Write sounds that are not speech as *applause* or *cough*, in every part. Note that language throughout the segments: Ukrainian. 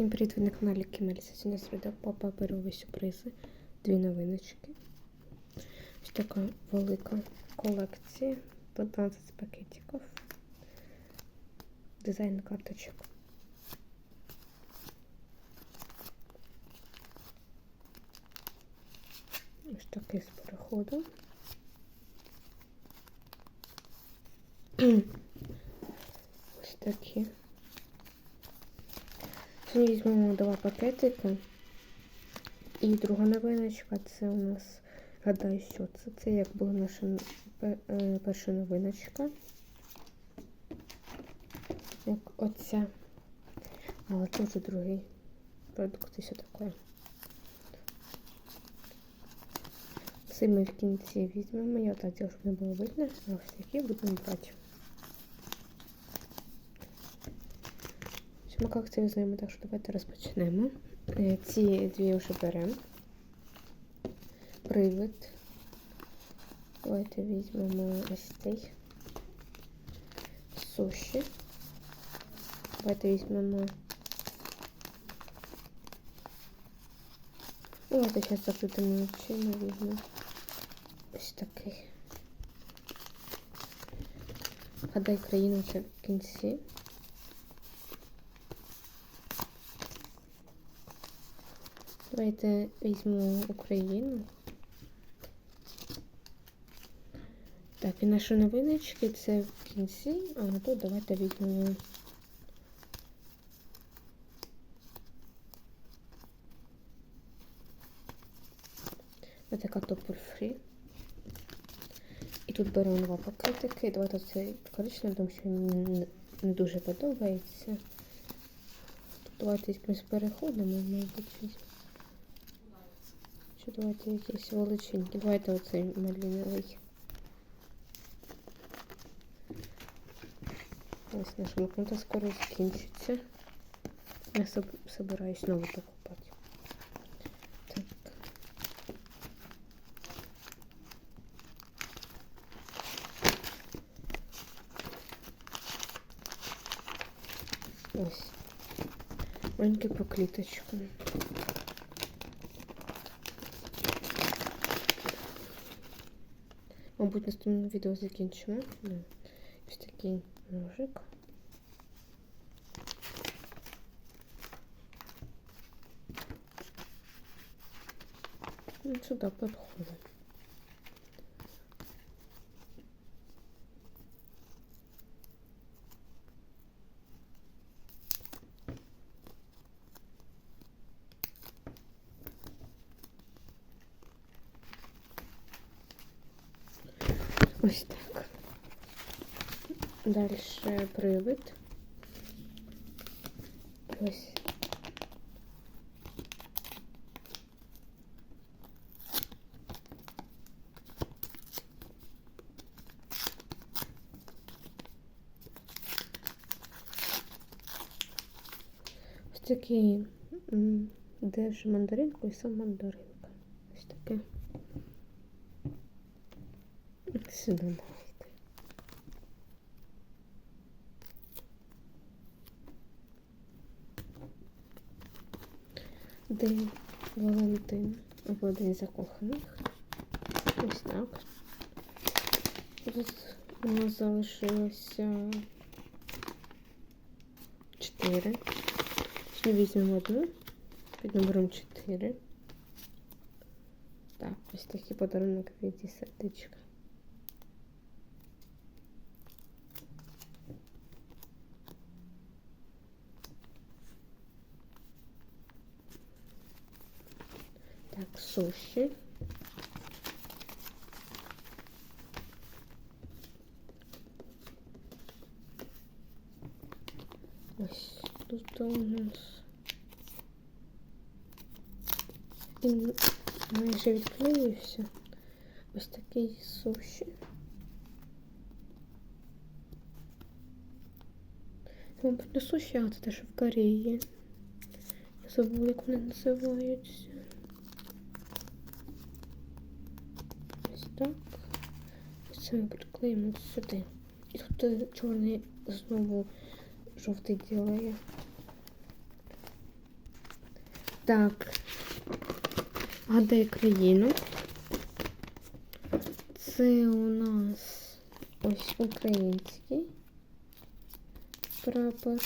Всім привіт, ви на каналі Кімельса. Сьогодні відео по паперові сюрпризи. Дві новиночки. Ось така велика колекція. 15 пакетиків. Дизайн карточок. Ось такий з переходу. *clears throat* Ось такі. Візьмемо два пакетики. І друга новиночка це у нас, гадаю, що це. Це як була наша е, перша новиночка. Як оця. Але це вже другий продукт і все таке. Це ми в кінці візьмемо. Я так щоб не було видно. А ось такі будемо брати. Ми як це знаємо, так що давайте розпочнемо. Ці дві вже беремо. Привид. Давайте візьмемо ось цей суші. Давайте візьмемо. Давайте зараз закритими очима візьмемо ось такий. Гадай країну це в кінці. Давайте візьму Україну. Так, і наші новиночки це в кінці, а тут давайте візьмемо. Ось така фрі. І тут беремо два пакетики. Давайте цей коричневий, тому що мені не дуже подобається. Тут давайте якимось переходимо, мабуть. Що давайте якісь величинки. Давайте оцей малиновий. Ось наш макнута скоро закінчиться. Я собираюсь нову покупати. Так. Ось. Маленький по Мабуть, наступне відео закінчимо. Ось такий ножик. Ну, сюди підходить. Ось так. Дальше привид. Ось. Ось такий держи мандаринку і сам мандаринка. Ось таке. Сюди давайте. День Валентин або День закоханих. Ось так. Тут у нас залишилося 4. Ще візьмемо одну під номером 4. Так, ось такий подарунок від сердечка. Так, суші. Ось тут у нас він майже відклеївся. Ось такий суші. Мабуть, не суші, а це теж в Кореї. Я забула, як вони називаються. Так. Це ми приклеїмо сюди. І тут чорний знову жовтий ділає. Так. Гадай країну. Це у нас ось український прапор.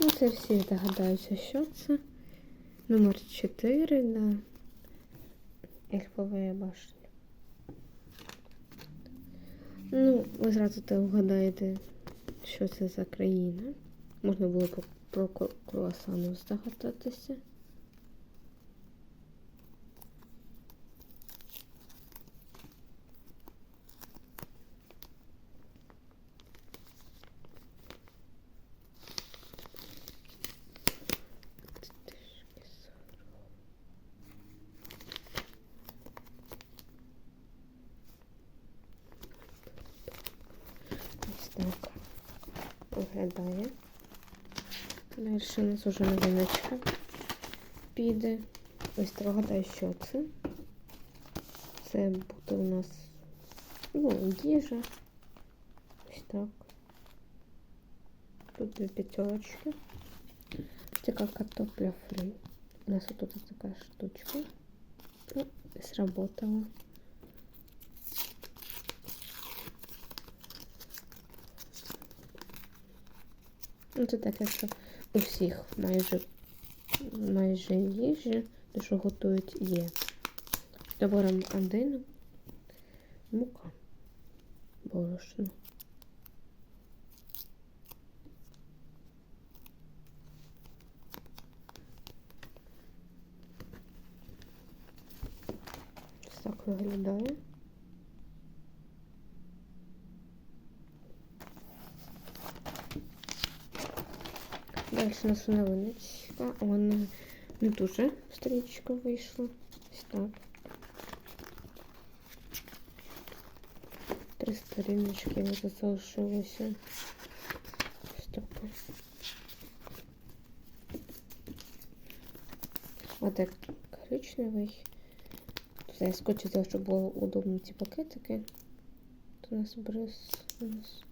Ну, це всі догадаються, що це. Номер 4, на Ельфова башня. Ну, ви зразу те вгадаєте, що це за країна. Можна було про круасану здогадатися. виглядає. Далі у нас вже новиночка піде. Ось так гадаю, що це. Це буде у нас ну, їжа. Ось так. Тут дві п'ятерочки. Така картопля фрі. У нас тут така штучка. Ну, сработала. Це таке, що у всіх майже майже їжі, те, що готують, є. Доберемо один мука, борошно. Так виглядає. Далі у нас новиночка. Вона не дуже стрічка вийшла. Ось так. Три сторіночки вже залишилося. Ось так. Отак коричневий. Тут я скотчу щоб було удобно ці пакетики. Тут у нас бриз. У нас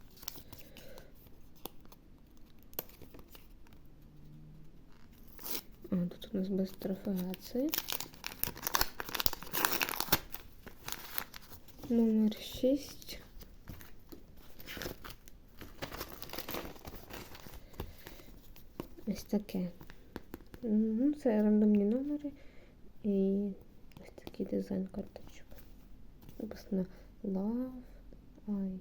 нас без трафігації. Номер 6. Ось таке. Ну, це рандомні номери і ось такий дизайн карточок. Написано Love, I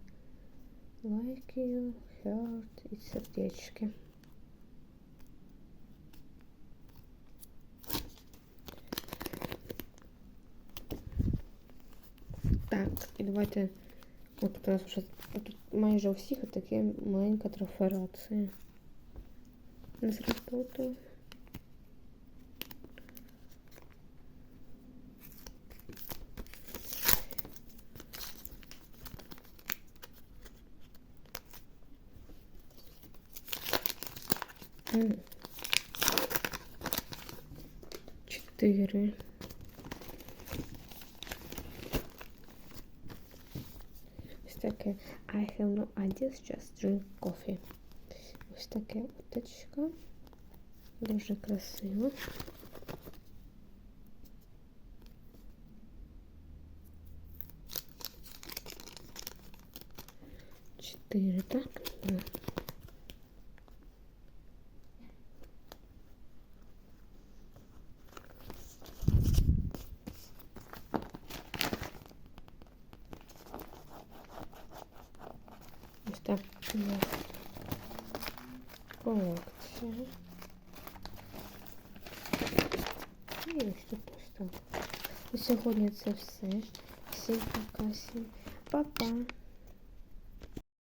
like you, heart і сердечки. Так, і давайте. От тут у нас вже тут майже у всіх таке маленька трафарація. Не зработала. М. Таке I have no ideas, just drink coffee. Ось таке уточка. Дуже красиво. Чотири, так? Да. Ось так у нас колекція. І ось тут ось так. На сьогодні це все. Всім пока, всім па-па.